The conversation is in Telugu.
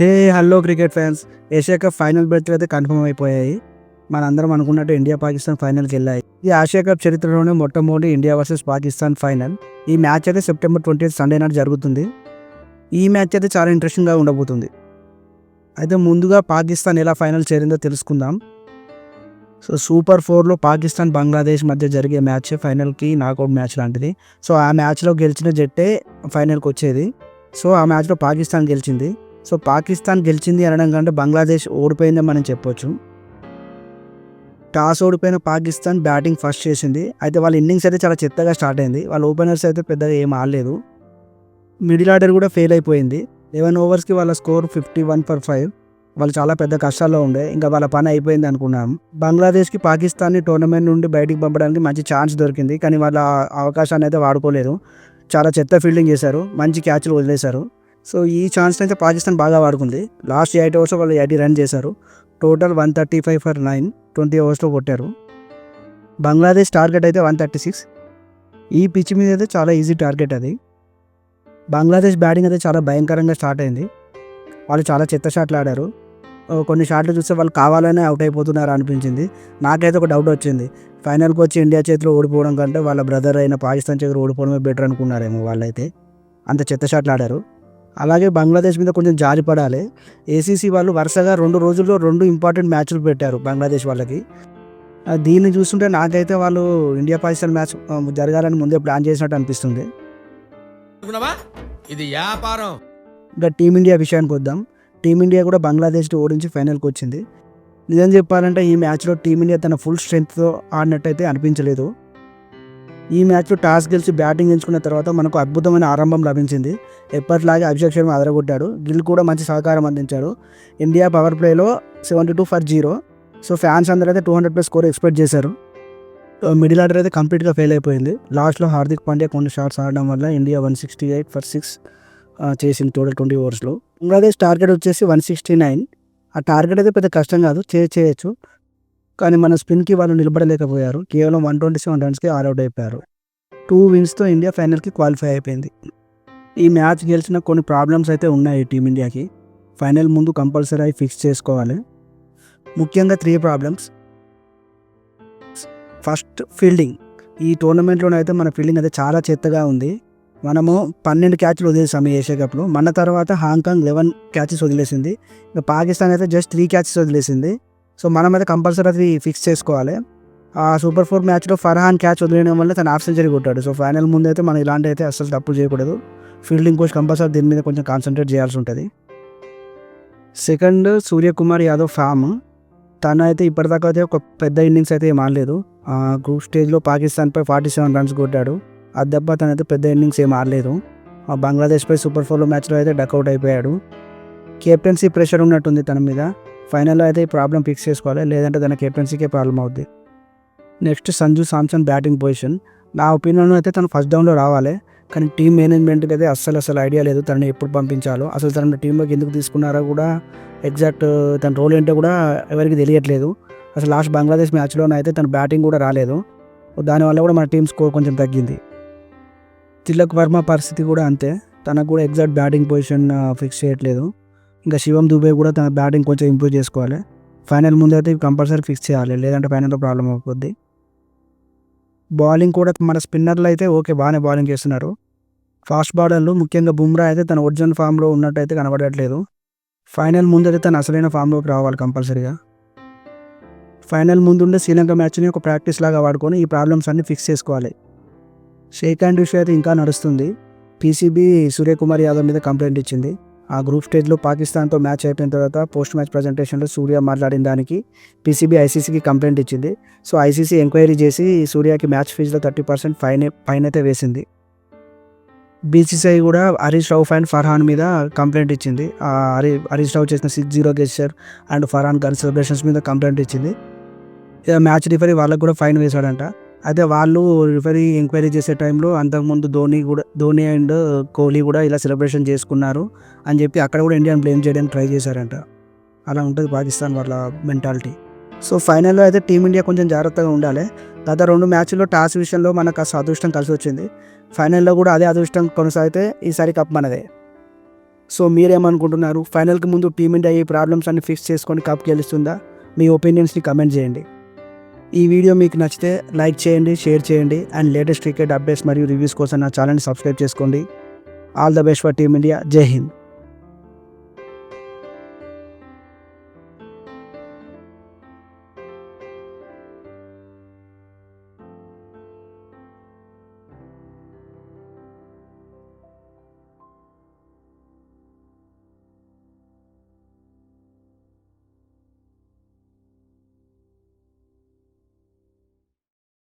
Hey hello cricket fans. Asia cup final బెర్త్లు అయితే కన్ఫర్మ్ అయిపోయాయి. మనందరం అనుకున్నట్టు ఇండియా పాకిస్తాన్ ఫైనల్కి వెళ్ళాయి. ఈ ఆసియా కప్ చరిత్రలోనే మొట్టమొదటి ఇండియా వర్సెస్ పాకిస్తాన్ ఫైనల్. ఈ మ్యాచ్ అయితే సెప్టెంబర్ ట్వంటీ సండే నాడు జరుగుతుంది. ఈ మ్యాచ్ అయితే చాలా ఇంట్రెస్టింగ్గా ఉండబోతుంది. అయితే ముందుగా పాకిస్తాన్ ఎలా ఫైనల్ చేరిందో తెలుసుకుందాం. సో సూపర్ ఫోర్లో పాకిస్తాన్ బంగ్లాదేశ్ మధ్య జరిగే మ్యాచ్ ఫైనల్కి నాకౌట్ మ్యాచ్ లాంటిది. సో ఆ మ్యాచ్లో గెలిచిన జట్టే ఫైనల్కి వచ్చేది. సో ఆ మ్యాచ్లో పాకిస్తాన్ గెలిచింది. సో పాకిస్తాన్ గెలిచింది అనడం కంటే బంగ్లాదేశ్ ఓడిపోయిందని మనం చెప్పొచ్చు. టాస్ ఓడిపోయిన పాకిస్తాన్ బ్యాటింగ్ ఫస్ట్ చేసింది. అయితే వాళ్ళ ఇన్నింగ్స్ అయితే చాలా చెత్తగా స్టార్ట్ అయింది. వాళ్ళ ఓపెనర్స్ అయితే పెద్దగా ఏం ఆడలేదు. మిడిల్ ఆర్డర్ కూడా ఫెయిల్ అయిపోయింది. లెవెన్ ఓవర్స్కి వాళ్ళ score fifty one for five. వాళ్ళు చాలా పెద్ద కష్టాల్లో ఉండే. ఇంకా వాళ్ళ పని అయిపోయింది అనుకున్నాం. బంగ్లాదేశ్కి పాకిస్తాన్ని టోర్నమెంట్ నుండి బయటికి పంపడానికి మంచి ఛాన్స్ దొరికింది. కానీ వాళ్ళ అవకాశాన్ని అయితే వాడుకోలేదు. చాలా చెత్త ఫీల్డింగ్ చేశారు. మంచి క్యాచ్లు వదిలేశారు. సో ఈ ఛాన్స్ అయితే పాకిస్తాన్ బాగా వాడుకుంది. లాస్ట్ ఎయిట్ అవర్స్ వాళ్ళు ఎయిటీ రన్ చేశారు. Total one thirty five for nine twenty అవర్స్లో కొట్టారు. బంగ్లాదేశ్ టార్గెట్ అయితే వన్ థర్టీ సిక్స్ ఈ పిచ్ మీద అయితే చాలా ఈజీ టార్గెట్ అది. బంగ్లాదేశ్ బ్యాటింగ్ అయితే చాలా భయంకరంగా స్టార్ట్ అయింది. వాళ్ళు చాలా చెత్త షాట్లు ఆడారు. కొన్ని షాట్లు చూస్తే వాళ్ళు కావాలనే అవుట్ అయిపోతున్నారు అనిపించింది. నాకైతే ఒక డౌట్ వచ్చింది. ఫైనల్కి వచ్చి ఇండియా చేతిలో ఓడిపోవడం కంటే వాళ్ళ బ్రదర్ అయిన పాకిస్తాన్ చేతిలో ఓడిపోవడమే బెటర్ అనుకున్నారేమో వాళ్ళైతే. అంత చెత్త షాట్లు ఆడారు. అలాగే బంగ్లాదేశ్ మీద కొంచెం జారి పడాలి. ఏసీసీ వాళ్ళు వరుసగా రెండు రోజుల్లో రెండు ఇంపార్టెంట్ మ్యాచ్లు పెట్టారు బంగ్లాదేశ్ వాళ్ళకి. దీన్ని చూస్తుంటే నాకైతే వాళ్ళు ఇండియా పాకిస్తాన్ మ్యాచ్ జరగాలని ముందే ప్లాన్ చేసినట్టు అనిపిస్తుంది. ఇది వ్యాపారం. ఇంకా టీమిండియా విషయానికి వద్దాం. టీమిండియా కూడా బంగ్లాదేశ్ని ఓడించి ఫైనల్కి వచ్చింది. నిజం చెప్పాలంటే ఈ మ్యాచ్లో టీమిండియా తన ఫుల్ స్ట్రెంగ్త్తో ఆడినట్టయితే అనిపించలేదు. ఈ మ్యాచ్లో టాస్ గెలిచి బ్యాటింగ్ ఎంచుకున్న తర్వాత మనకు అద్భుతమైన ఆరంభం లభించింది. ఎప్పటిలాగే అభిషేక్ శర్మ అదరగొట్టాడు. గిల్ కూడా మంచి సహకారం అందించాడు. ఇండియా పవర్ ప్లేలో seventy two for zero. So fans అందరూ అయితే two hundred plus score expect చేశారు. మిడిల్ ఆర్డర్ అయితే కంప్లీట్గా ఫెయిల్ అయిపోయింది. లాస్ట్లో హార్దిక్ పాండ్యా కొన్ని షాట్స్ ఆడడం వల్ల India one sixty eight for six చేసింది టోటల్ ట్వంటీ ఓవర్స్లో. బంగ్లాదేశ్ టార్గెట్ వచ్చేసి వన్ సిక్స్టీ నైన్. ఆ టార్గెట్ అయితే పెద్ద కష్టం కాదు. చే చేయొచ్చు. కానీ మన స్పిన్కి వాళ్ళు నిలబడలేకపోయారు. కేవలం వన్ ట్వంటీ సెవెన్ రన్స్కి ఆల్అౌట్ అయిపోయారు. టూ విన్స్తో ఇండియా ఫైనల్కి క్వాలిఫై అయిపోయింది. ఈ మ్యాచ్ గెలిచిన కొన్ని ప్రాబ్లమ్స్ అయితే ఉన్నాయి టీమిండియాకి. ఫైనల్ ముందు కంపల్సరీ ఫిక్స్ చేసుకోవాలి. ముఖ్యంగా త్రీ ప్రాబ్లమ్స్. First fielding. ఈ టోర్నమెంట్లోనే అయితే మన ఫీల్డింగ్ అయితే చాలా చెత్తగా ఉంది. మనము పన్నెండు క్యాచ్లు వదిలేసాము ఈ ఏషియా కప్లో. మన తర్వాత హాంకాంగ్ లెవెన్ క్యాచెస్ వదిలేసింది. ఇంకా పాకిస్తాన్ అయితే జస్ట్ త్రీ క్యాచెస్ వదిలేసింది. సో మనం అయితే కంపల్సరీ అది ఫిక్స్ చేసుకోవాలి. ఆ సూపర్ ఫోర్ మ్యాచ్లో ఫర్హాన్ క్యాచ్ వదిలేయడం వల్ల తను హాఫ్ సెంచరీ కొట్టాడు. సో ఫైనల్ ముందు అయితే మనం ఇలాంటి అయితే అస్సలు తప్పు చేయకూడదు. ఫీల్డింగ్ కోచ్ కంపల్సరీ దీని మీద కొంచెం కాన్సన్ట్రేట్ చేయాల్సి ఉంటుంది. Second Suryakumar Yadav form. తను అయితే ఇప్పటిదాకా అయితే ఒక పెద్ద ఇన్నింగ్స్ అయితే ఏం ఆడలేదు. గ్రూప్ స్టేజ్లో పాకిస్తాన్పై ఫార్టీ సెవెన్ రన్స్ కొట్టాడు. అది దెబ్బ తనైతే పెద్ద ఇన్నింగ్స్ ఏం ఆడలేదు. ఆ బంగ్లాదేశ్పై సూపర్ ఫోర్లో మ్యాచ్లో అయితే డక్అవుట్ అయిపోయాడు. కెప్టెన్సీ ప్రెషర్ ఉన్నట్టుంది తన మీద. ఫైనల్లో అయితే ఈ ప్రాబ్లం ఫిక్స్ చేసుకోవాలి. లేదంటే తన కెప్టెన్సీకే ప్రాబ్లం అవుద్ది. Next Sanju Samson batting position. నా ఒపీనియన్ అయితే తను ఫస్ట్ డౌన్లో రావాలి. కానీ టీం మేనేజ్మెంట్కి అయితే అస్సలు అసలు ఐడియా లేదు తనని ఎప్పుడు పంపించాలో. అసలు తన టీంలోకి ఎందుకు తీసుకున్నారో కూడా ఎగ్జాక్ట్ తన రోల్ ఏంటో కూడా ఎవరికి తెలియట్లేదు. అసలు లాస్ట్ బంగ్లాదేశ్ మ్యాచ్లోనే అయితే తన బ్యాటింగ్ కూడా రాలేదు. దానివల్ల కూడా మన టీం స్కోర్ కొంచెం తగ్గింది. తిలక్ వర్మ పరిస్థితి కూడా అంతే. తనకు కూడా ఎగ్జాక్ట్ బ్యాటింగ్ పొజిషన్ ఫిక్స్ చేయట్లేదు. ఇంకా శివం దుబే కూడా తన బ్యాటింగ్ కొంచెం ఇంప్రూవ్ చేసుకోవాలి. ఫైనల్ ముందు అయితే కంపల్సరీ ఫిక్స్ చేయాలి. లేదంటే ఫైనల్లో ప్రాబ్లం అవుతుంది బౌలింగ్ కూడా మన స్పిన్నర్లు అయితే ఓకే బాగానే బౌలింగ్ చేస్తున్నారు. ఫాస్ట్ బౌలర్లు ముఖ్యంగా బుమ్రా అయితే తన ఒరిజినల్ ఫామ్లో ఉన్నట్టయితే కనబడట్లేదు. ఫైనల్ ముందైతే తను అసలైన ఫామ్లోకి రావాలి కంపల్సరీగా. ఫైనల్ ముందుండే శ్రీలంక మ్యాచ్ని ఒక ప్రాక్టీస్ లాగా వాడుకొని ఈ ప్రాబ్లమ్స్ అన్ని ఫిక్స్ చేసుకోవాలి. షేక్ హ్యాండ్ ఇష్యూ అయితే ఇంకా నడుస్తుంది. పీసీబీ సూర్యకుమార్ యాదవ్ మీద కంప్లైంట్ ఇచ్చింది. ఆ గ్రూప్ స్టేజ్లో పాకిస్తాన్తో మ్యాచ్ అయిపోయిన తర్వాత పోస్ట్ మ్యాచ్ ప్రజెంటేషన్లో సూర్య మాట్లాడిన దానికి పీసీబీ ఐసీసీకి కంప్లైంట్ ఇచ్చింది. సో ఐసీసీ ఎంక్వైరీ చేసి సూర్యకి మ్యాచ్ ఫీజులో థర్టీ పర్సెంట్ ఫైన్ ఫైన్ అయితే వేసింది. బీసీసీఐ కూడా హరీష్ రావు అండ్ ఫర్హాన్ మీద కంప్లైంట్ ఇచ్చింది. ఆ హరి హరీష్ రావు చేసిన six zero gesture and Farhan gun celebrations మీద కంప్లైంట్ ఇచ్చింది. ఇక మ్యాచ్ రిఫరీ వాళ్ళకు కూడా ఫైన్ వేశాడంట. అయితే వాళ్ళు రిఫరీ ఎంక్వైరీ చేసే టైంలో అంతకుముందు ధోని కూడా ధోని అండ్ కోహ్లీ కూడా ఇలా సెలబ్రేషన్ చేసుకున్నారు అని చెప్పి అక్కడ కూడా ఇండియాని బ్లేమ్ చేయడానికి ట్రై చేశారంట. అలా ఉంటుంది పాకిస్తాన్ వాళ్ళ మెంటాలిటీ. సో ఫైనల్లో అయితే టీమిండియా కొంచెం జాగ్రత్తగా ఉండాలి. గత రెండు మ్యాచ్ల్లో టాస్ విషయంలో మనకు అసలు అదృష్టం కలిసి వచ్చింది. ఫైనల్లో కూడా అదే అదృష్టం కొనసాగితే ఈసారి కప్ మనదే. సో మీరేమనుకుంటున్నారు? ఫైనల్కి ముందు టీమిండియా ఈ ప్రాబ్లమ్స్ అన్ని ఫిక్స్ చేసుకొని కప్ గెలుస్తుందా? మీ ఒపీనియన్స్ని కమెంట్ చేయండి. ఈ వీడియో మీకు నచ్చితే లైక్ చేయండి షేర్ చేయండి అండ్ లేటెస్ట్ క్రికెట్ అప్డేట్స్ మరియు రివ్యూస్ కోసం నా ఛానల్ని సబ్స్క్రైబ్ చేసుకోండి. All the best for team India జై హింద్